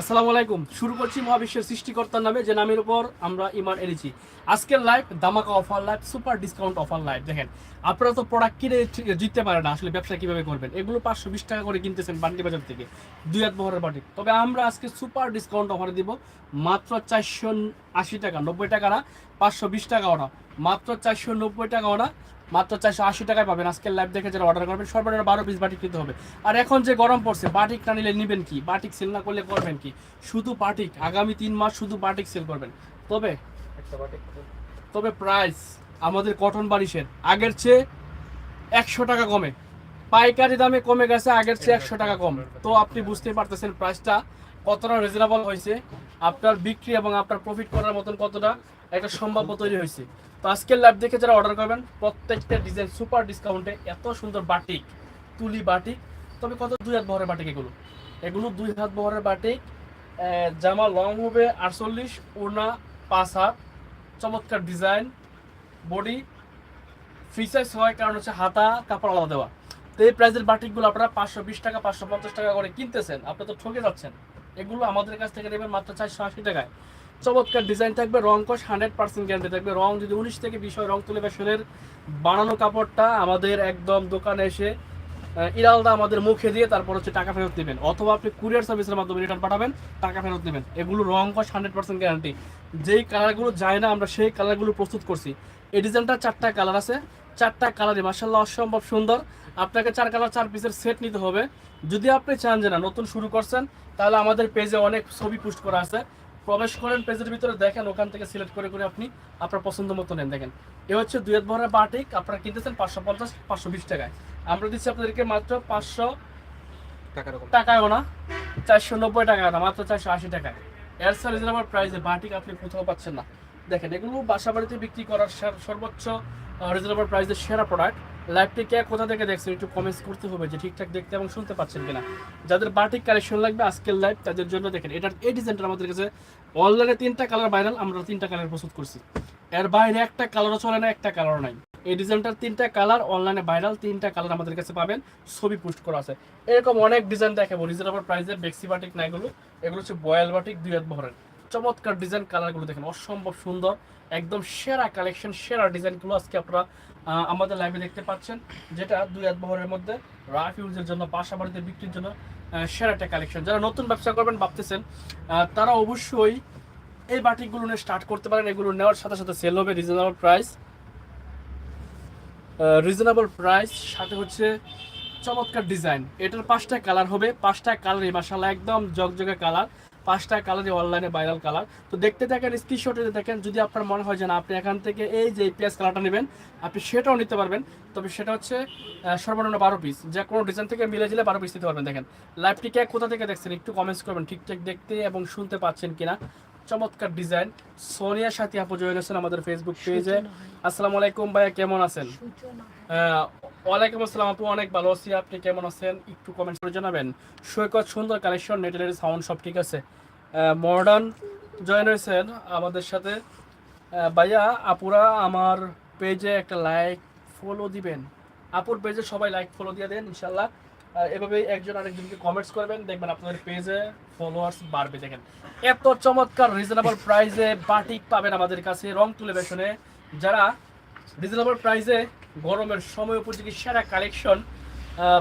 আসসালামু আলাইকুম। শুরু করছি মহাবিশ্বের সৃষ্টিকর্তার নামে, যে নামের উপর আমরা ইমান এনেছি। আজকের live দামাকা offer live super discount offer live দেখেন, আপনারা তো প্রোডাক্ট কিনে জিততে পারেন না, আসলে ব্যবসা কীভাবে করবেন? এগুলো পাঁচশো বিশ টাকা করে কিনতেছেন বান্ডি বাজার থেকে, দুই হাত বহরের বাটি তবে আমরা আজকে সুপার ডিসকাউন্ট অফার দিব, মাত্র চারশো আশি টাকা, নব্বই টাকা না, পাঁচশো বিশ টাকা ওটা মাত্র চারশো নব্বই টাকা ওটা মাত্র চারশো আশি টাকায় পাবেন। আজকের লাইভ দেখে যারা অর্ডার করবেন সর্বনিম্ন বারো পিস বাটিক কিনতে হবে। আর এখন যে গরম পড়ছে বাটিক না নিলে নেবেন কি? বাটিক সেল না করলে করবেন কি? শুধু বাটিক আগামী তিন মাস শুধু বাটিক সেল করবেন। তবে তবে প্রাইস আমাদের কটন বারিশের আগের চেয়ে একশো টাকা কমে। পাইকারি দামে কমে গেছে আগের চেয়ে একশো টাকা কম। তো আপনি বুঝতে পারতেছেন প্রাইসটা কতটা রিজনেবল হয়েছে আপনার বিক্রি এবং আপনার প্রফিট করার মতন কতটা একটা সম্ভাব্য তৈরি হয়েছে। তো আজকের লাইভ দেখে যারা অর্ডার করবেন, প্রত্যেকটা ডিজাইন সুপার ডিসকাউন্টে এত সুন্দর বাটিক তুলি বাটিক তবে কত? দুই হাত বহরের বাটিক এগুলো। এগুলো দুই হাত বহরের বাটিক জামা লং হবে আটচল্লিশ ওনা পাঁচ হাত। চমৎকার ডিজাইন বডি ফ্রি সাইজ হয়, কারণ হচ্ছে হাতা, কাপড় আলাদা দেওয়া। তো এই প্রাইসের বাটিকগুলো আপনারা পাঁচশো বিশ টাকা, পাঁচশো পঞ্চাশ টাকা করে কিনতেছেন, আপনি তো ঠকে যাচ্ছেন। এগুলো আমাদের কাছ থেকে নেবেন মাত্র চারশো আশি টাকায়। চমৎকার ডিজাইন থাকবে, রং কষ হান্ড্রেড পার্সেন্ট গ্যারান্টি থাকবে। রং যদি উনিশ থেকে বিশ হয়, রং তুলে ফ্যাশনের বানানো কাপড়টা আমাদের একদম দোকানে এসে ইরালদা আমাদের মুখে দিয়ে তারপর হচ্ছে টাকা ফেরত দেবেন। অথবা আপনি কুরিয়ার সার্ভিসের মাধ্যমে রিটার্ন পাঠাবেন, টাকা ফেরত দেবেন। এগুলো রং কষ হান্ড্রেড পার্সেন্ট গ্যারান্টি যেই কালারগুলো যায় না, আমরা সেই কালারগুলো প্রস্তুত করছি। এই ডিজাইনটা চারটা কালার আছে। চারটা কালারই মার্শাল্লাহ অসম্ভব সুন্দর। আপনাকে চার কালার চার পিসের সেট নিতে হবে। যদি আপনি চান যে না, নতুন শুরু করছেন, তাহলে আমাদের পেজে অনেক ছবি পোস্ট করা আছে। প্রবেশ করেন পেজের ভিতরে দেখেন ওখান থেকে সিলেক্ট করে করে আপনি আপনার পছন্দ মতো নেন। দেখেন এ হচ্ছে দুয়ের ভরের বাটিক আপনারা কিনতেছেন পাঁচশো পঞ্চাশ পাঁচশো বিশ টাকায়। আমরা দিচ্ছি আপনাদেরকে মাত্র পাঁচশো টাকায়ও না চারশো নব্বই টাকা না মাত্র চারশো আশি টাকায়। এয়ারসেল রিজনেবল প্রাইসে বাটিক আপনি কোথাও পাচ্ছেন না। দেখেন এগুলো বাসা বাড়িতে বিক্রি করার সর্বোচ্চ রিজনেবল প্রাইসের সেরা প্রোডাক্ট লাইভটি কে কোথা থেকে দেখছেন? একটু কমেন্টস করতে হবে যে ঠিকঠাক দেখতে এবং শুনতে পাচ্ছেন কিনা। যাদের বাটিক কালেকশন লাগবে আজকের লাইভ তাদের জন্য দেখেন এটার এই ডিজাইনটা আমাদের কাছে। অনলাইনে তিনটা কালার ভাইরাল আমরা তিনটা কালার প্রস্তুত করছি। এর বাইরে একটা কালারও চলে না, একটা কালারও নাই। এই ডিজাইনটার তিনটা কালার অনলাইনে ভাইরাল তিনটা কালার আমাদের কাছে পাবেন। ছবি পোস্ট করা আছে। এরকম অনেক ডিজাইন দেখাবো রিজনেবল প্রাইসের বেক্সি বাটিক না এগুলো হচ্ছে বয়াল বাটিক দুই হাত বহরের। চমৎকার ডিজাইন কালারগুলো দেখেন, অসম্ভব সুন্দর, একদম সেরা কালেকশন সেরা ডিজাইনগুলো আজকে আপনারা আমাদের লাইভে দেখতে পাচ্ছেন, যেটা দুই হাত বহরের মধ্যে রাফ ইউজের জন্য, বাসা বাড়িতে বিক্রির জন্য সেরা একটা কালেকশন যারা নতুন ব্যবসা করবেন ভাবতেছেন তারা অবশ্যই এই বাটিকগুলো নিয়ে স্টার্ট করতে পারেন, এগুলো নেওয়ার সাথে সাথে সেল হবে রিজনেবল প্রাইস রিজনেবল প্রাইস সাথে হচ্ছে চমৎকার ডিজাইন এটার পাঁচটা কালার হবে, পাঁচটা কালারই মাসাল্লাহ একদম জগজগে কালার পাঁচটা কালারই অনলাইনে ভাইরাল কালার তো দেখতে থাকেন স্ক্রিনশটে দেখেন, যদি আপনার মনে হয় যে না, আপনি এখান থেকে এই যে পেঁয়াজ কালারটা নেবেন, আপনি সেটাও নিতে পারবেন। তবে সেটা হচ্ছে সর্বনিম্ন বারো পিস যে কোনো ডিজাইন থেকে মিলে দিলে বারো পিস দিতে পারবেন, দেখেন। লাইভটিকে কোথা থেকে দেখছেন? একটু কমেন্টস করবেন, ঠিকঠাক দেখতে এবং শুনতে পাচ্ছেন কিনা। চমৎকার ডিজাইন। সোনিয়া সাথী আপু জয়েন আছেন আমাদের ফেসবুক পেজে আসসালামু আলাইকুম ভাইয়া কেমন আছেন? ওয়ালাইকুম আসসালাম আপু অনেক ভালো আছি। আপনি কেমন আছেন? একটু কমেন্ট করে জানাবেন। সৈকত সুন্দর কালেকশন নেটের সাউন্ড সব ঠিক আছে। মডার্ন জয়েন হয়েছেন আমাদের সাথে। ভাইয়া আপুরা আমার পেজে একটা লাইক ফলো দিবেন। আপুর পেজে সবাই লাইক ফলো দিয়ে দেন ইনশাল্লাহ এভাবে একজন আরেকজনকে কমেন্টস করবেন। দেখবেন আপনাদের পেজে ফলোয়ার্স বাড়বে দেখেন। এত চমৎকার রিজনেবল প্রাইসে বাটিক পাবেন আমাদের কাছে রং তুলে বেসনে। যারা রিজনেবল প্রাইসে গরমের সময় উপযোগী সেরা কালেকশন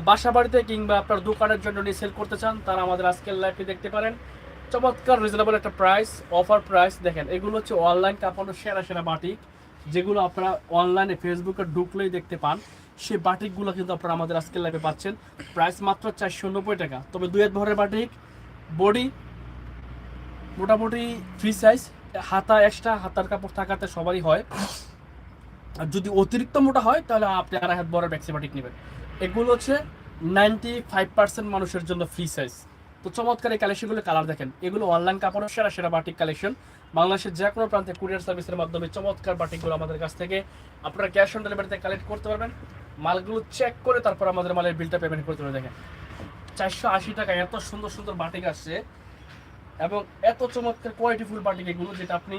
বাসা বাড়িতে কিংবা আপনার দোকানের জন্য নিয়ে সেল করতে চান, তারা আমাদের আজকের লাইভটি দেখতে পারেন। চমৎকার রিজনেবল একটা প্রাইস অফার প্রাইস দেখেন, এগুলো হচ্ছে অনলাইন কাপানো সেরা সেরা বাটিক, যেগুলো আপনারা অনলাইনে ফেসবুকে ঢুকলেই দেখতে পান। সেই বাটিকগুলো কিন্তু আপনারা আমাদের আজকের লাইভে পাচ্ছেন। প্রাইস মাত্র চারশো নব্বই টাকা। তবে দুয়ের ভরের বাটিক বডি মোটামুটি ফ্রি সাইজ হাতা এক্সট্রা হাতার কাপড় থাকাতে সবারই হয়। আর যদি অতিরিক্ত মোটা হয়, তাহলে আপনি আড়াই হাত বড় ব্যাক্সিবাটিক নেবেন। এগুলো হচ্ছে নাইনটি ফাইভ পার্সেন্ট মানুষের জন্য ফ্রি সাইজ তো চমৎকার এই কালেকশনগুলো কালার দেখেন। এগুলো অনলাইন কাপড়ের সেরা সেরা বাটিক কালেকশন বাংলাদেশের যে কোনো প্রান্তে কুরিয়ার সার্ভিসের মাধ্যমে চমৎকার বাটিকগুলো আমাদের কাছ থেকে আপনারা ক্যাশ অন ডেলিভারিতে কালেক্ট করতে পারবেন। মালগুলো চেক করে তারপর আমাদের মালের বিলটা পেমেন্ট করতে পারবেন দেখেন। চারশো আশি টাকা, এত সুন্দর সুন্দর বাটিক আসছে। এবং এত চমৎকার কোয়ালিটিফুল বাটিক এগুলো যেটা আপনি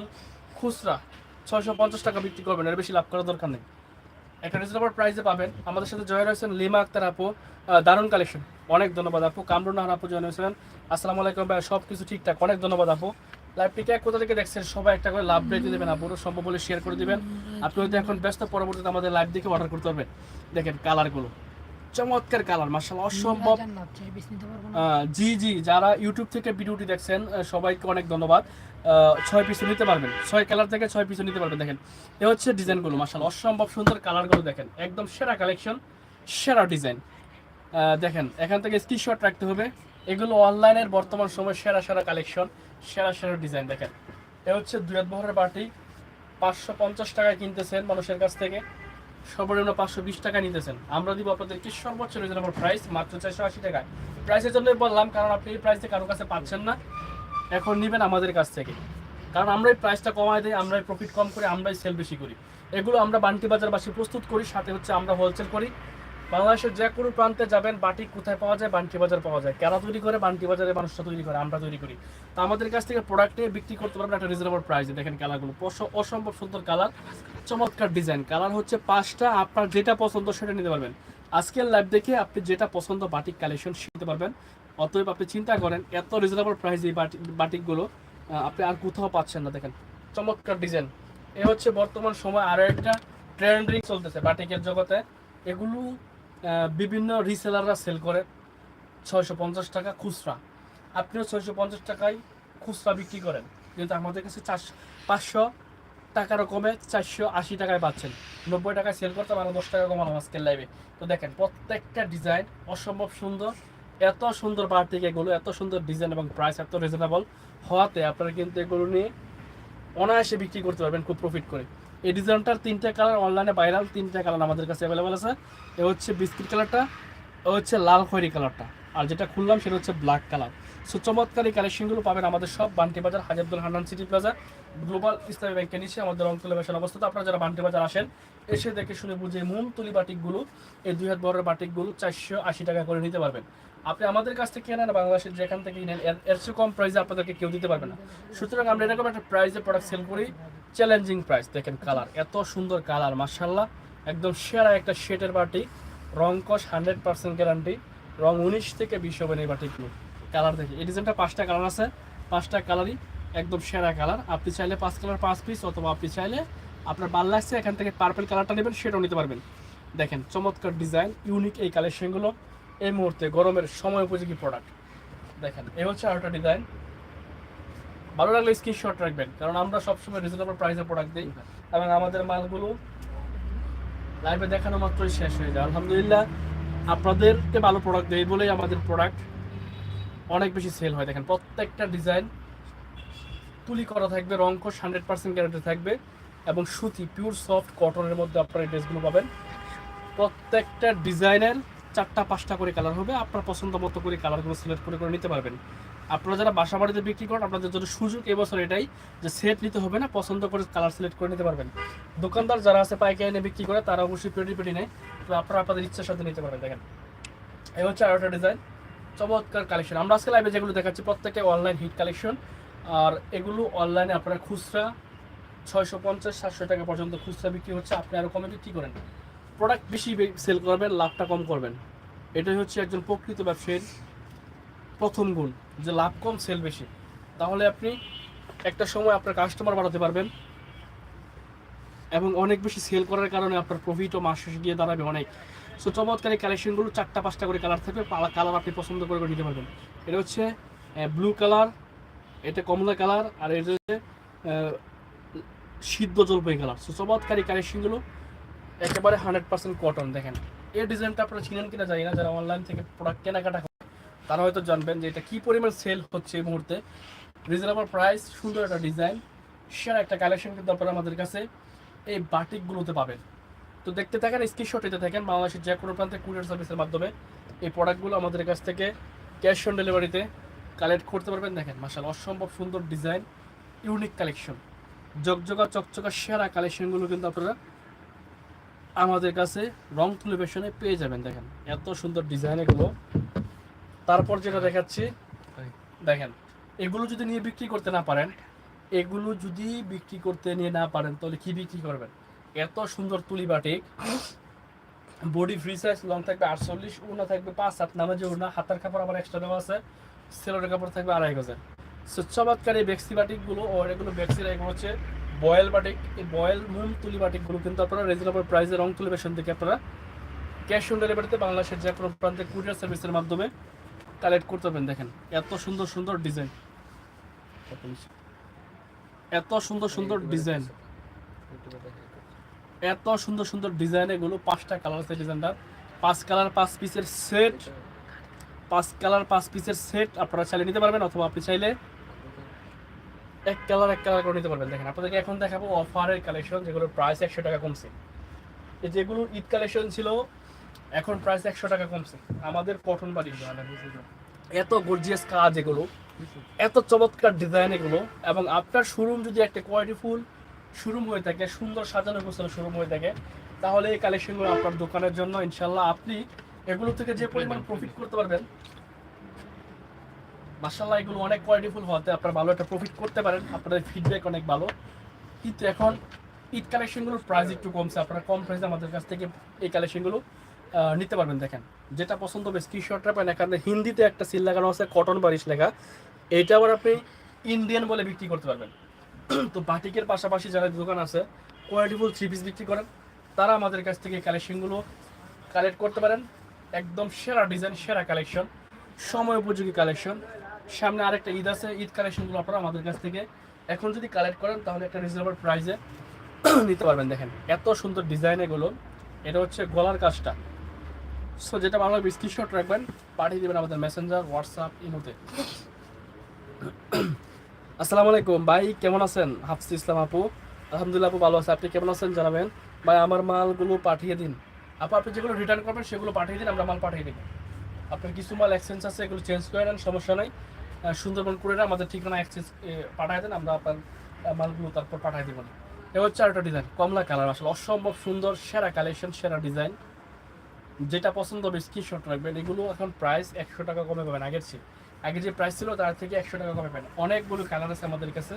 খুচরা ছয়শো পঞ্চাশ টাকা বিক্রি করবেন, এর বেশি লাভ করার দরকার নেই। একটা রিজনেবল প্রাইসে পাবেন। আমাদের সাথে জয়েন হয়েছেন লিমা আক্তার আপু দারুণ কালেকশন অনেক ধন্যবাদ আপু। কামরুন নাহার আপু জয়েন হয়েছিলেন। আসসালামু আলাইকুম ভাই সব কিছু ঠিকঠাক। অনেক ধন্যবাদ আপু। লাইভটিকে কোথা থেকে দেখছেন? সবাই একটা করে লাভ রেখে দেবেন আপু। সম্ভব বলে শেয়ার করে দিবেন। আপনি হয়তো এখন ব্যস্ত, পরবর্তীতে আমাদের লাইভ দেখে অর্ডার করতে পারবেন। দেখেন কালারগুলো চমৎকার কালার মার্শাল্লাহ অসম্ভব। জি জি যারা ইউটিউব থেকে ভিডিওটি দেখছেন সবাইকে অনেক ধন্যবাদ। ছয় পিসও নিতে পারবেন। ছয় কালার থেকে ছয় পিসও নিতে পারবেন দেখেন। এ হচ্ছে ডিজাইনগুলো মাসাল অসম্ভব সুন্দর কালারগুলো দেখেন। একদম সেরা কালেকশন সেরা ডিজাইন দেখেন এখান থেকে স্ক্রিনশট রাখতে হবে। এগুলো অনলাইনের বর্তমান সময় সেরা সেরা কালেকশন সেরা সেরা ডিজাইন দেখেন। এ হচ্ছে দুই বহরের বাটি পাঁচশো পঞ্চাশ টাকায় কিনতেছেন মানুষের কাছ থেকে। সর্বনিম্ন পাঁচশো বিশ টাকা নিতেছেন। আমরা দিব আপনাদেরকে সর্বোচ্চ রিজনেবল প্রাইস মাত্র চারশো আশি টাকায়। প্রাইসের জন্যই বললাম, কারণ আপনি এই প্রাইসে কারোর কাছে পাচ্ছেন না। এখন নেবেন আমাদের কাছ থেকে। কারণ আমরা এই প্রাইসটা কমাই দিই, আমরা প্রফিট কম করি, আমরাই সেল বেশি করি। এগুলো আমরা বান্টি বাজারবাসী প্রস্তুত করি, সাথে হচ্ছে আমরা হোলসেল করি। বাংলাদেশের যে কোনো প্রান্তে যাবেন বাটিক কোথায় পাওয়া যায়, বান্টি বাজার পাওয়া যায়। কারা তৈরি করে, বান্টি বাজারে মানুষরা তৈরি করে, আমরা তৈরি করি। তো আমাদের কাছ থেকে প্রোডাক্ট নিয়ে বিক্রি করতে পারবেন একটা রিজনেবল প্রাইসে দেখেন কালারগুলো অস- অসম্ভব সুন্দর কালার চমৎকার ডিজাইন কালার হচ্ছে পাঁচটা, আপনার যেটা পছন্দ সেটা নিতে পারবেন। আজকের লাইভ দেখে আপনি যেটা পছন্দ বাটিক কালেকশন শিখতে পারবেন। অতএব আপনি চিন্তা করেন, এত রিজনেবল প্রাইস এই বাটিক বাটিকগুলো আপনি আর কোথাও পাচ্ছেন না। দেখেন, চমৎকার ডিজাইন এ হচ্ছে বর্তমান সময় আরও একটা ট্রেন্ডিং চলতেছে বাটিকের জগতে। এগুলো বিভিন্ন রিসেলাররা সেল করে। ছয়শো পঞ্চাশ টাকা খুচরা। আপনিও ছয়শো পঞ্চাশ টাকায় খুচরা বিক্রি করেন। কিন্তু আমাদের কাছে চারশো পাঁচশো টাকারও কমে চারশো আশি টাকায় পাচ্ছেন। নব্বই টাকায় সেল করতে মানে দশ টাকা কমানো আজকের লাইভে তো দেখেন, প্রত্যেকটা ডিজাইন অসম্ভব সুন্দর, এত সুন্দর বাড়তি এগুলো, এত সুন্দর ডিজাইন এবং প্রাইস এত রিজনেবল হওয়াতে আপনারা কিন্তু এগুলো নিয়ে অনায়াসে বিক্রি করতে পারবেন, খুব প্রফিট করে। এই ডিজাইনটার তিনটে কালার অনলাইনে ভাইরাল, তিনটে কালার আমাদের কাছে অ্যাভেলেবেল আছে। এ হচ্ছে বিস্কিট কালারটা ও হচ্ছে লাল খয়েরি কালারটা। আর যেটা খুললাম সেটা হচ্ছে ব্ল্যাক কালার সো চমৎকার এই কালেকশনগুলো পাবেন আমাদের সব Bunty Bazar, হাজারদুল Hannan city plaza global Islami ব্যাংকের নিচে আমাদের রংতুলি বেশন অবস্থিত। আপনারা যারা বান্টি বাজার আসেন, এসে দেখে শুনে বুঝে মুম তুলি বাটিকগুলো, এই দুই হাত বড়ের বাটিকগুলো চারশো আশি টাকা করে নিতে পারবেন। আপনি আমাদের কাছ থেকে কেনেন বাংলাদেশের যেখান থেকে নেন এর চেয়ে কম প্রাইসে আপনাদেরকে কেউ দিতে পারবে না। সুতরাং আমরা এরকম একটা প্রাইসে প্রোডাক্ট সেল করি। চ্যালেঞ্জিং প্রাইস দেখেন কালার এত সুন্দর কালার মার্শাল্লাহ একদম সেরা একটা শেটের বাটি। রং কস, হান্ড্রেড পার্সেন্ট গ্যারান্টি রং উনিশ থেকে বিশ হবে না এই বাটিগুলো কালার দেখি। এই ডিজাইনটা পাঁচটা কালার আছে। পাঁচটা কালারই একদম সেরা কালার আপনি চাইলে পাঁচ কালার পাঁচ পিস অথবা আপনি চাইলে আপনার ভালো লাগছে, এখান থেকে পার্পেল কালারটা নেবেন, সেটাও নিতে পারবেন। দেখেন চমৎকার ডিজাইন ইউনিক এই কালেকশনগুলো এই মুহূর্তে গরমের সময় উপযোগী প্রোডাক্ট দেখেন এই হচ্ছে আরেকটা ডিজাইন ভালো লাগলে স্ক্রিনশট রাখবেন, কারণ আমরা সবসময় রিজনেবল প্রাইসে প্রোডাক্ট দিই এবং আমাদের মালগুলো লাইভে দেখানো মাত্রই শেষ হয়ে যায়। আলহামদুলিল্লাহ, আপনাদেরকে ভালো প্রোডাক্ট দেয় বলেই আমাদের প্রোডাক্ট অনেক বেশি সেল হয়। দেখেন, প্রত্যেকটা ডিজাইন তুলি করা থাকবে রংকশ হান্ড্রেড পার্সেন্ট গ্যারান্টি থাকবে এবং সুতি পিওর সফট কটনের মধ্যে আপনারা ড্রেসগুলো পাবেন। প্রত্যেকটা ডিজাইনের চারটা, পাঁচটা করে কালার হবে। আপনার পছন্দ মতো করে কালারগুলো সিলেক্ট করে করে নিতে পারবেন। আপনারা যারা বাসা বাড়িতে বিক্রি করেন, আপনাদের জন্য সুযোগ এবছর এটাই যে সেট নিতে হবে না, পছন্দ করে কালার সিলেক্ট করে নিতে পারবেন। দোকানদার যারা আছে পাইকারি এনে বিক্রি করে, তারা অবশ্যই পেটি পেটি নেয়। তো আপনারা আপনাদের ইচ্ছার সাথে নিতে পারবেন, দেখেন। এই হচ্ছে আরেকটা ডিজাইন চমৎকার কালেকশন আমরা আজকে লাইভে যেগুলো দেখাচ্ছি প্রত্যেকটা অনলাইন হিট কালেকশন আর এগুলো অনলাইনে আপনারা খুচরা ছয়শো পঞ্চাশ, সাতশো টাকা পর্যন্ত খুচরা বিক্রি হচ্ছে। আপনি আরও কমে বিক্রি করেন। প্রোডাক্ট বেশি সেল করবেন, লাভটা কম করবেন। এটাই হচ্ছে একজন প্রকৃত ব্যবসায়ীর প্রথম গুণ, যে লাভ কম সেল বেশি। তাহলে আপনি একটা সময় আপনার কাস্টমার বাড়াতে পারবেন এবং অনেক বেশি সেল করার কারণে আপনার প্রফিটও মাস শেষে গিয়ে দাঁড়াবে অনেক। সো চমৎকার কালেকশনগুলো চারটা পাঁচটা করে কালার থাকবে কালার আপনি পছন্দ করে নিতে পারবেন। এটা হচ্ছে ব্লু কালার এটা কমলা কালার আর এটা হচ্ছে সিদ্ধ জলপাই কালার সো চমৎকার কালেকশনগুলো একেবারে হান্ড্রেড পার্সেন্ট কটন দেখেন। এই ডিজাইনটা আপনারা চিনেন কিনা জানি না, যারা অনলাইন থেকে প্রোডাক্ট কেনাকাটা তারা হয়তো জানবেন যে এটা কী পরিমাণ সেল হচ্ছে এই মুহূর্তে। রিজনেবল প্রাইস সুন্দর একটা ডিজাইন সেরা একটা কালেকশন কিন্তু আপনারা আমাদের কাছে এই বাটিকগুলোতে পাবেন। তো দেখতে থাকেন স্ক্রিনশট দিতে থাকেন, বাংলাদেশের যে কোনো প্রান্তে কুরিয়ার সার্ভিসের মাধ্যমে এই প্রোডাক্টগুলো আমাদের কাছ থেকে ক্যাশ অন ডেলিভারিতে কালেক্ট করতে পারবেন। দেখেন মাসাল অসম্ভব সুন্দর ডিজাইন ইউনিক কালেকশন জগজগা, চকচকা, সেরা কালেকশনগুলো কিন্তু আপনারা আমাদের কাছে রং তুলে পেশনে পেয়ে যাবেন, দেখেন। এত সুন্দর ডিজাইন এগুলো। তারপর যেটা দেখাচ্ছি, দেখেন, এগুলো যদি নিয়ে বিক্রি করতে না পারেন, এগুলো যদি বিক্রি করতে নিয়ে না পারেন, তাহলে কি বিক্রি করবেন? এত সুন্দর তুলি batik. Body free size long থাকবে আটচল্লিশ উনা থাকবে পাঁচ, হাত নামে যে উনা হাতার কাপড় আবার এক্সট্রা দেওয়া আছে সেলোটের কাপড় থাকবে আড়াই গজের। সো এই বেক্সি বাটিকগুলো, ও এগুলো বেক্সির এগুলো হচ্ছে বয়েল বাটিক, এই বয়েল মুম তুলি বাটিকগুলো কিন্তু আপনারা রিজনেবল প্রাইসে রং তুলি বেশন থেকে আপনারা। ক্যাশ অন ডেলিভারিতে বাংলাদেশের যে কোনো প্রান্তে কুরিয়ার সার্ভিসের মাধ্যমে কালেক্ট করতে পারবেন, দেখেন। এত সুন্দর সুন্দর ডিজাইন এত সুন্দর সুন্দর ডিজাইন এত সুন্দর সুন্দর ডিজাইন এগুলো, পাঁচটা কালার আছে ডিজাইনটা পাঁচ কালার পাঁচ পিসের সেট পাঁচ কালার পাঁচ পিসের সেট আপনারা চাইলে নিতে পারবেন, অথবা আপনি চাইলে এক কালার এক কালার করে নিতে পারবেন। দেখেন, আপনাদেরকে এখন দেখাবো অফারের কালেকশন যেগুলোর প্রাইস একশো টাকা কমছে। যেগুলো ঈদ কালেকশন ছিল, এখন প্রাইস একশো টাকা কমছে। আমাদের কটন বাড়ি এত গর্জিয়াস কাজ এগুলো, এত চমৎকার ডিজাইন এগুলো, এবং আপনার শোরুম যদি একটা কোয়ালিটি ফুল শোরুম হয়ে থাকে, সুন্দর সাজানো গোছানো শোরুম হয়ে থাকে, তাহলে এই কালেকশনগুলো আপনার দোকানের জন্য ইনশাল্লাহ আপনি এগুলো থেকে যে পরিমাণ প্রফিট করতে পারবেন মাসাল্লাহ এগুলো অনেক কোয়ালিটিফুল হতে আপনারা ভালো একটা প্রফিট করতে পারেন। আপনাদের ফিডব্যাক অনেক ভালো। কিন্তু এখন ঈদ কালেকশনগুলোর প্রাইস একটু কমছে। আপনারা কম প্রাইসে আমাদের কাছ থেকে এই কালেকশনগুলো নিতে পারবেন। দেখেন, যেটা পছন্দ হবে স্ক্রিনশটটা পাবেন। এখানে হিন্দিতে একটা সিল লাগানো আছে কটন বারিশ লেখা। এইটা আবার আপনি ইন্ডিয়ান বলে বিক্রি করতে পারবেন। তো বাটিকের পাশাপাশি যারা দোকান আছে কোয়ালিটিফুল থ্রি পিস বিক্রি করেন, তারা আমাদের কাছ থেকে কালেকশনগুলো কালেক্ট করতে পারেন। একদম সেরা ডিজাইন সেরা কালেকশন সময় উপযোগী কালেকশন সামনে আরেকটা ঈদ আছে, ঈদ কালেকশনগুলো আপনারা আমাদের কাছ থেকে এখন যদি কালেক্ট করেন, তাহলে একটা রিজনেবল প্রাইসে নিতে পারবেন। দেখেন, এত সুন্দর ডিজাইন এগুলো। এটা হচ্ছে গলার কাজটা। সো যেটা লাগবে স্ক্রিনশট রাখবেন, পাঠিয়ে দেবেন আমাদের মেসেঞ্জার হোয়াটসঅ্যাপ ইমোতে আসসালামু আলাইকুম। ভাই, কেমন আছেন? হাফসি ইসলাম আপু। আলহামদুলিল্লাহ আপু, ভালো আছে। আপনি কেমন আছেন জানাবেন? ভাই, আমার মালগুলো পাঠিয়ে দিন। আপু, আপনি যেগুলো রিটার্ন করবেন, সেগুলো পাঠিয়ে দিন, আমরা মাল পাঠিয়ে দিই আপনার কিছু মাল এক্সচেঞ্জ আছে, এগুলো চেঞ্জ করে নেন, সমস্যা নাই। সুন্দরবন করে আমাদের ঠিকানা এক্সচেঞ্জ পাঠিয়ে দেন, আমরা আপনার মালগুলো তারপর পাঠিয়ে দেবেন এ হচ্ছে আরেকটা ডিজাইন কমলা কালার আসলে অসম্ভব সুন্দর, সেরা কালেকশন সেরা ডিজাইন যেটা পছন্দ হবে স্ক্রিনশট রাখবেন। এগুলো এখন প্রাইস একশো টাকা কমে পাবেন, আগের চেয়ে। আগে যে প্রাইস ছিল, তার থেকে একশো টাকা কমে পাবেন। অনেকগুলো কালার আছে আমাদের কাছে।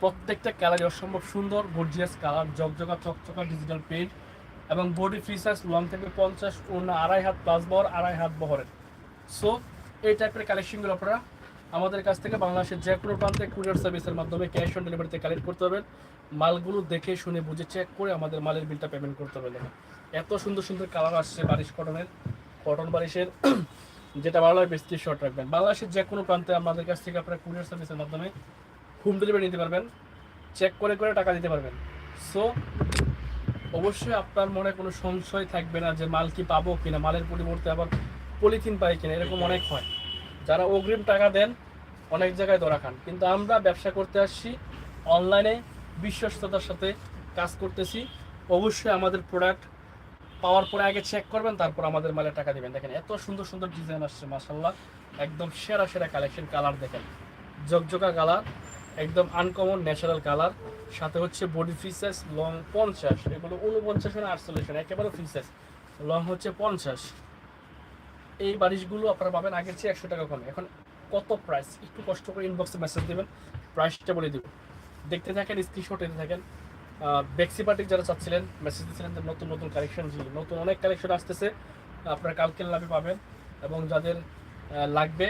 প্রত্যেকটা কালারই অসম্ভব সুন্দর গর্জিয়াস কালার জকজকা চকচকা ডিজিটাল পেন্ট এবং বডি ফ্রি সাইজ লং থেকে পঞ্চাশ অন্য আড়াই হাত প্লাস বহর আড়াই হাত বহরের। সো এই টাইপের কালেকশনগুলো আপনারা আমাদের কাছ থেকে বাংলাদেশের যে কোনো প্রান্তে কুরিয়ার সার্ভিসের মাধ্যমে ক্যাশ অন ডেলিভারিতে কালেক্ট করতে পারবেন। মালগুলো দেখে শুনে বুঝে চেক করে আমাদের মালের বিলটা পেমেন্ট করতে পারবেন এত সুন্দর সুন্দর কালার আসছে বারিশ কটনের কটন বারিশের যেটা ভালো লাগে বেশি শর্ট রাখবেন। বাংলাদেশের যে কোনো প্রান্তে আমাদের কাছ থেকে আপনারা কুরিয়ার সার্ভিসের মাধ্যমে হোম ডেলিভারি নিতে পারবেন। চেক করে করে টাকা দিতে পারবেন। সো অবশ্যই আপনার মনে কোনো সংশয় থাকবে না যে মাল কি পাবো কিনা মালের পরিবর্তে আবার পলিথিন পাই কিনা এরকম অনেক হয়। যারা অগ্রিম টাকা দেন অনেক জায়গায় ধরা খান। কিন্তু আমরা ব্যবসা করতে আসছি অনলাইনে বিশ্বস্ততার সাথে কাজ করতেছি। অবশ্যই আমাদের প্রোডাক্ট পাওয়ার পরে আগে চেক করবেন তারপর আমাদের মালে টাকা দেবেন। দেখেন এত সুন্দর সুন্দর ডিজাইন আসছে মাসাল্লাহ একদম সেরা সেরা কালেকশন কালার দেখেন। জকজকা কালার একদম আনকমন ন্যাচারাল কালার সাথে হচ্ছে বডি ফিসেস লং পঞ্চাশ এগুলো উনপঞ্চাশ মানে আটচল্লিশ না একেবারে ফিসেস লং হচ্ছে পঞ্চাশ। এই বারিশগুলো আপনারা পাবেন আগের চেয়ে একশো টাকা কমে। এখন কত প্রাইস একটু কষ্ট করে ইনবক্সে মেসেজ দেবেন প্রাইসটা বলে দেবো। দেখতে থাকেন স্ক্রিনশট নিতে থাকেন। বেক্সি পার্টিক যারা চাচ্ছিলেন মেসেজ দিচ্ছিলেন নতুন নতুন কালেকশন ছিল। নতুন অনেক কালেকশন আসতেছে, আপনারা কালকের লাভে পাবেন। এবং যাদের লাগবে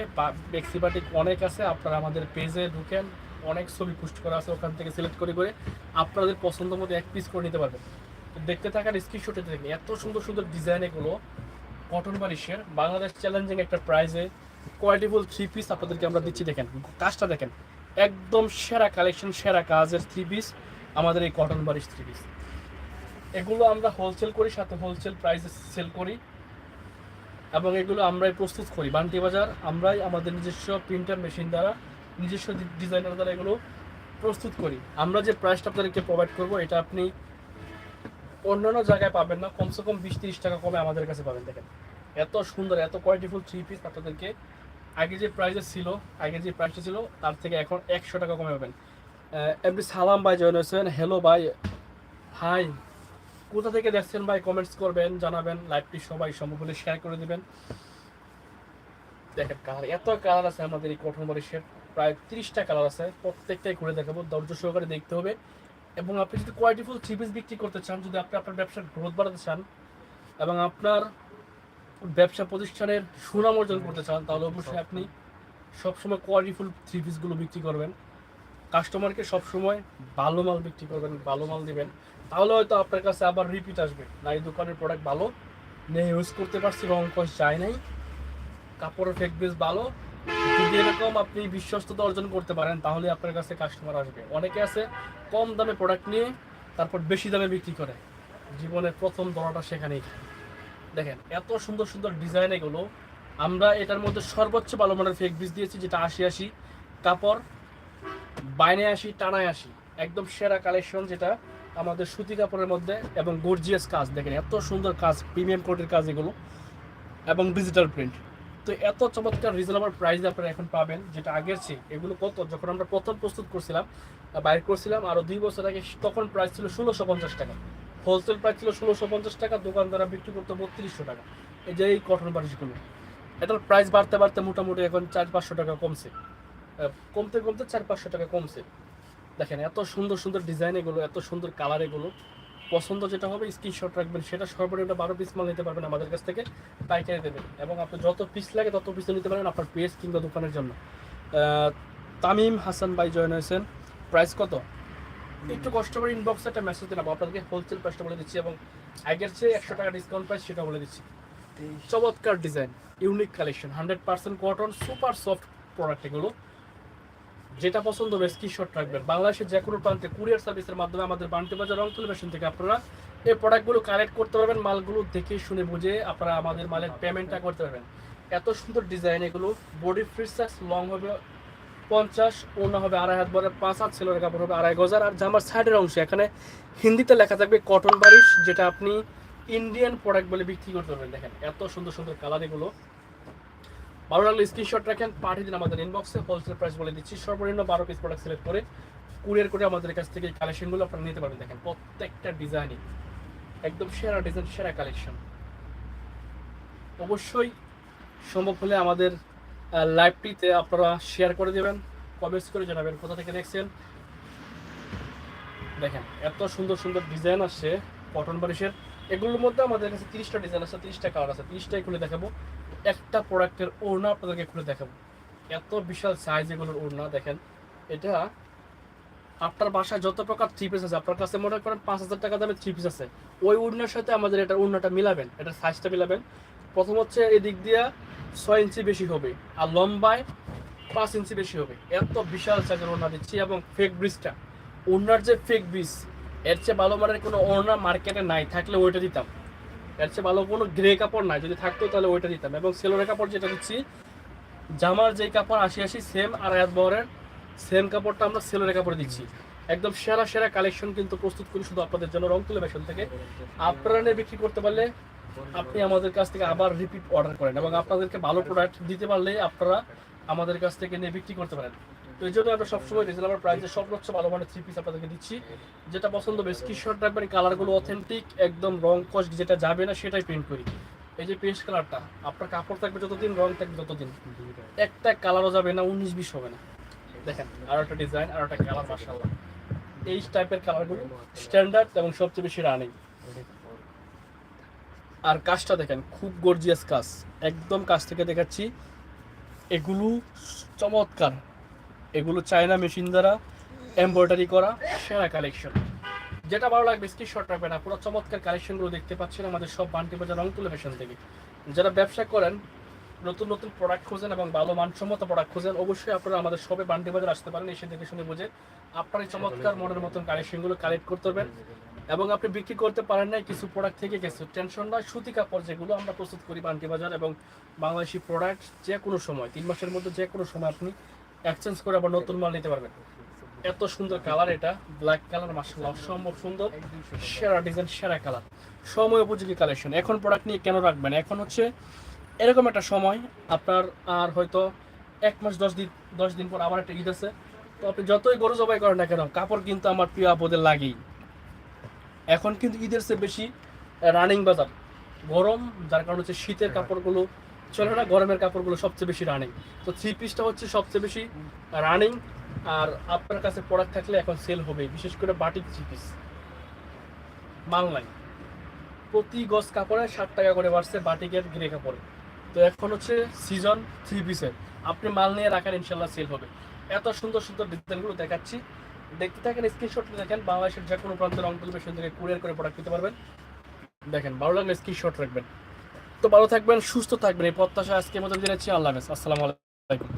বেক্সি পার্টিক অনেক আছে, আপনারা আমাদের পেজে ঢুকেন অনেক ছবি পোস্ট করা আছে ওখান থেকে সিলেক্ট করে করে আপনাদের পছন্দ মতো এক পিস করে নিতে পারবেন। দেখতে থাকার স্ক্রিনশটে দেখেন এত সুন্দর সুন্দর ডিজাইন এগুলো কটন বারিশের বাংলাদেশ চ্যালেঞ্জিং একটা প্রাইজে কোয়ালিটিফুল থ্রি পিস আপনাদেরকে আমরা দিচ্ছি, দেখেন, কাজটা দেখেন, একদম সেরা কালেকশন সেরা কাজের থ্রি পিস আমাদের এই কটন বারিশ থ্রি পিস এগুলো আমরা হোলসেল করি, সাথে হোলসেল প্রাইসে সেল করি, এবং এগুলো আমরাই প্রস্তুত করি। বান্টি বাজার আমরাই আমাদের নিজস্ব প্রিন্টার মেশিন দ্বারা নিজস্ব ডিজাইনার দ্বারা এগুলো প্রস্তুত করি। আমরা যে প্রাইসটা আপনাদেরকে প্রোভাইড করব, এটা আপনি অন্যান্য জায়গায় পাবেন না, কমসে কম বিশ তিরিশ টাকা কমে আমাদের কাছে পাবেন, দেখেন। এত সুন্দর, এত কোয়ালিটিফুল থ্রি পিস আপনাদেরকে আগে যে প্রাইসে ছিল, আগে যে প্রাইসটা ছিল, তার থেকে এখন একশো টাকা কমে পাবেন। এমনি সালাম ভাই জয়েন হয়েছেন। হ্যালো ভাই। হাই কোথা থেকে দেখছেন ভাই? কমেন্টস করবেন, জানাবেন লাইভটি সবাই সম্ভব হলে শেয়ার করে দেবেন। দেখেন কালার এত কালার আছে আমাদের এই কঠন বারিশের প্রায় তিরিশটা কালার আছে। প্রত্যেকটাই করে দেখাবো, ধৈর্য সহকারে দেখতে হবে। এবং আপনি যদি কোয়ালিটিফুল থ্রি পিস বিক্রি করতে চান, যদি আপনি আপনার ব্যবসার গ্রোথ বাড়াতে চান এবং আপনার ব্যবসা প্রতিষ্ঠানের সুনাম অর্জন করতে চান, তাহলে অবশ্যই আপনি সবসময় কোয়ালিটিফুল থ্রি পিসগুলো বিক্রি করবেন। কাস্টমারকে সবসময় ভালো মাল বিক্রি করবেন, ভালো মাল দিবেন। তাহলে হয়তো আপনার কাছে আবার রিপিট আসবে। না এই দোকানের প্রোডাক্ট ভালো নিয়ে ইউজ করতে পারছি, রং কষ যায় নাই, কাপড়ের ফেক বেস ভালো যদি এরকম আপনি বিশ্বস্ততা অর্জন করতে পারেন, তাহলে আপনার কাছে কাস্টমার আসবে। অনেকে আছে, কম দামে প্রোডাক্ট নিয়ে তারপর বেশি দামে বিক্রি করে। জীবনের প্রথম দড়াটা সেখানেই। দেখেন, এত সুন্দর সুন্দর ডিজাইন এগুলো, আমরা এটার মধ্যে সর্বোচ্চ ভালো মানের ফেক বিস দিয়েছি, যেটা আশি আশি, কাপড় বাইনে আসি টানায় আসি একদম সেরা কালেকশন যেটা আমাদের সুতি কাপড়ের মধ্যে এবং গর্জিয়াস কাজ। দেখেন, এত সুন্দর কাজ প্রিমিয়াম কোটের কাজ এগুলো এবং ডিজিটাল প্রিন্ট তো এত চমৎকার রিজনেবল প্রাইসে আপনারা এখন পাবেন, যেটা আগের চেয়ে। এগুলো কত? যখন আমরা প্রথম প্রস্তুত করছিলাম বাইর করছিলাম আরও দুই বছর আগে, তখন প্রাইস ছিল ষোলোশো পঞ্চাশ টাকা। হোলসেল প্রাইস ছিল ষোলোশো পঞ্চাশ টাকা দোকানদাররা বিক্রি করতো বত্রিশশো টাকা। এই যে এই কটন বারিশগুলো, এটার প্রাইস বাড়তে বাড়তে মোটামুটি এখন চার পাঁচশো টাকা কমছে। কমতে কমতে চার পাঁচশো টাকা কমছে। দেখেন, এত সুন্দর সুন্দর ডিজাইন এগুলো, এত সুন্দর কালার এগুলো। পছন্দ যেটা হবে স্ক্রিনশট রাখবেন সেটা সর্বনিম্ন বারো পিস মাল নিতে পারবেন আমাদের কাছ থেকে পাইকারি দেবেন। এবং আপনি যত পিস লাগে তত পিস নিতে পারেন আপনার পেজ কিংবা দোকানের জন্য। তামিম হাসান ভাই জয়েন হয়েছেন। প্রাইস কত? একটু কষ্ট করে ইনবক্সে একটা মেসেজ দিলাম আপনাদেরকে হোলসেল প্রাইসটা বলে দিচ্ছি এবং আগের চেয়ে একশো টাকা ডিসকাউন্ট প্রাইস সেটা বলে দিচ্ছি। চমৎকার design unique collection hundred percent cotton super soft product এগুলো। যেটা পছন্দ হবে স্ক্রিনশট রাখবেন। বাংলাদেশের যে কোনো প্রান্তে কুরিয়ার সার্ভিসের মাধ্যমে আমাদের বান্টি বাজার, রংতুল মেশিন থেকে আপনারা এই প্রোডাক্টগুলো কালেক্ট করতে পারবেন, মালগুলো দেখে শুনে বুঝে আপনারা আমাদের মালের পেমেন্টটা করতে পারবেন। এত সুন্দর ডিজাইন এগুলো বডি ফ্রি সাইজ লং হবে পঞ্চাশ অন্য হবে আড়াই হাত বড় পাঁচ হাত ছেলের কাপড় হবে আড়াই গজার। আর জামার সাইডের অংশ, এখানে হিন্দিতে লেখা থাকবে কটন বারিশ, যেটা আপনি ইন্ডিয়ান প্রোডাক্ট বলে বিক্রি করতে পারবেন। দেখেন, এত সুন্দর সুন্দর কালার এগুলো। ভালো লাগলে স্ক্রিনশট রাখেন, পাঠিয়ে দিন আমাদের ইনবক্সে হোলসেল প্রাইস বলে দিচ্ছি। সর্বনিম্ন বারো পিস প্রোডাক্ট সিলেক্ট করে কুরিয়ার করে আমাদের কাছ থেকে এই কালেকশনগুলো আপনারা নিতে পারবেন। দেখেন, প্রত্যেকটা ডিজাইনই একদম সেরা ডিজাইন সেরা কালেকশন অবশ্যই সম্ভব হলে আমাদের লাইভটিতে আপনারা শেয়ার করে দেবেন কমেন্টস করে জানাবেন কোথা থেকে দেখছেন। দেখেন, এত সুন্দর সুন্দর ডিজাইন আসছে কটন বারিশের এগুলোর মধ্যে আমাদের কাছে তিরিশটা ডিজাইন আছে, তিরিশটা কালার আছে, তিরিশটাই খুলে দেখাবো। একটা প্রোডাক্টের ওড়না আপনাদেরকে খুলে দেখাবো। এত বিশাল সাইজ এগুলোর ওড়না, দেখেন। এটা আপনার বাসায় যত প্রকার থ্রি পিস আছে, আপনার কাছে মনে করেন পাঁচ হাজার টাকা দামের থ্রি পিস আছে। ওই ওড়নার সাথে আমাদের এটা ওড়নাটা মিলাবেন, এটার সাইজটা মিলাবেন। প্রথম হচ্ছে এদিক দিয়ে ছয় ইঞ্চি বেশি হবে আর লম্বায় পাঁচ ইঞ্চি বেশি হবে। এত বিশাল সাইজের ওড়না দিচ্ছি এবং ফেক ব্রিজটা ওড়নার যে ফেক ব্রিজের চেয়ে ভালো মানের কোনো ওড়না মার্কেটে নাই, থাকলে ওইটা দিতাম। এর চেয়ে ভালো কোনো গ্রে কাপড় নাই। যদি থাকতো তাহলে ওইটা দিতাম। এবং সেলোরের কাপড় যেটা দিচ্ছি, জামার যেই কাপড় আশি আশি সেম আর এক বহরের সেম কাপড়টা আমরা সেলোরের কাপড় দিচ্ছি। একদম সেরা সেরা কালেকশন কিন্তু প্রস্তুত করি শুধু আপনাদের জন্য রং তুলে ফ্যাশন থেকে। আপনারা নিয়ে বিক্রি করতে পারলে আপনি আমাদের কাছ থেকে আবার রিপিট অর্ডার করেন এবং আপনাদেরকে ভালো প্রোডাক্ট দিতে পারলে আপনারা আমাদের কাছ থেকে নিয়ে বিক্রি করতে পারেন। তো এই জন্য আমরা সবসময় রিজনেবল প্রাইসে সর্বোচ্চ ভালো মানের থ্রি পিস আপনাদেরকে দিচ্ছি। যেটা পছন্দ হবে স্ক্রিনশট রাখবেন কালারগুলো অথেন্টিক একদম রং কস যেটা যাবে না সেটাই প্রিন্ট করি। এই যে পেস্ট কালারটা আপনার কাপড় থাকবে যতদিন, রং থাকবে ততদিন। একটা কালারও যাবে না, উনিশ বিশ হবে না। দেখেন, আর একটা ডিজাইন আর একটা কালার মার্শাল্লাহ এই টাইপের কালারগুলো স্ট্যান্ডার্ড এবং সবচেয়ে বেশি রানিং আর কাজটা দেখেন, খুব গর্জিয়াস কাজ। একদম কাজ থেকে দেখাচ্ছি। এগুলো চমৎকার। এগুলো চায়না মেশিন দ্বারা এমব্রয়ডারি করা, সেরা কালেকশন যেটা ভালো লাগবে স্ক্রিনশট না, পুরো চমৎকার কালেকশনগুলো দেখতে পাচ্ছেন আমাদের সব বান্টি বাজার রং তুলে ফ্যাশন থেকে। যারা ব্যবসা করেন, নতুন নতুন প্রোডাক্ট খোঁজেন এবং ভালো মানসম্মত প্রোডাক্ট খোঁজেন, অবশ্যই আপনারা আমাদের সবে বান্টি বাজার আসতে পারেন, এসে দেখে শুনে বুঝে আপনার এই চমৎকার মনের মতন কালেকশনগুলো কালেক্ট করতে পারবেন। এবং আপনি বিক্রি করতে পারেন না কিছু প্রোডাক্ট থেকে গেছে টেনশন নয়, সুতি কাপড় যেগুলো আমরা প্রস্তুত করি বান্টি বাজার এবং বাংলাদেশি প্রোডাক্ট যে কোনো সময়, তিন মাসের মধ্যে যে কোনো সময় আপনি এক্সচেঞ্জ করে আবার নতুন মাল নিতে পারবেন। এত সুন্দর কালার এটা ব্ল্যাক কালার মাসাল্লাহ অসম্ভব সুন্দর সেরা ডিজাইন সেরা কালার সময় উপযোগী কালেকশন এখন প্রোডাক্ট নিয়ে কেন রাখবেন? এখন হচ্ছে এরকম একটা সময় আপনার আর হয়তো এক মাস দশ দিন দশ দিন পর আবার একটা ঈদ আছে। তো আপনি যতই গরু জবাই করেন না কেন কাপড় কিন্তু আমার প্রিয় আপদের লাগেই। এখন কিন্তু ঈদের চেয়ে বেশি রানিং বাজার। গরম যার কারণে হচ্ছে শীতের কাপড়গুলো চলে না, গরমের কাপড়গুলো সবচেয়ে বেশি রানিং তো থ্রি পিসটা হচ্ছে সবচেয়ে বেশি রানিং আর আপনার কাছে প্রোডাক্ট থাকলে এখন সেল হবে বিশেষ করে বাটিক থ্রি পিস বাংলায়। প্রতি গজ কাপড়ে ষাট টাকা করে বাড়ছে বাটিকের গ্রে কাপড়ে। তো এখন হচ্ছে সিজন থ্রি পিসের আপনি মাল নিয়ে রাখেন, ইনশাল্লাহ সেল হবে। এত সুন্দর সুন্দর ডিজাইনগুলো দেখাচ্ছি। দেখতে থাকেন স্ক্রিনশট দেখেন, বাংলাদেশের যে কোনো প্রান্তের তুলবে সেখান থেকে কুরিয়ার করে প্রোডাক্ট নিতে পারবেন। দেখেন, ভালো লাগলে স্ক্রিনশট রাখবেন। ভালো থাকবেন সুস্থ থাকবেন। এই প্রত্যাশা আজকে মতো দিয়েছি আল্লাহ হাফেজ। আসসালামু আলাইকুম।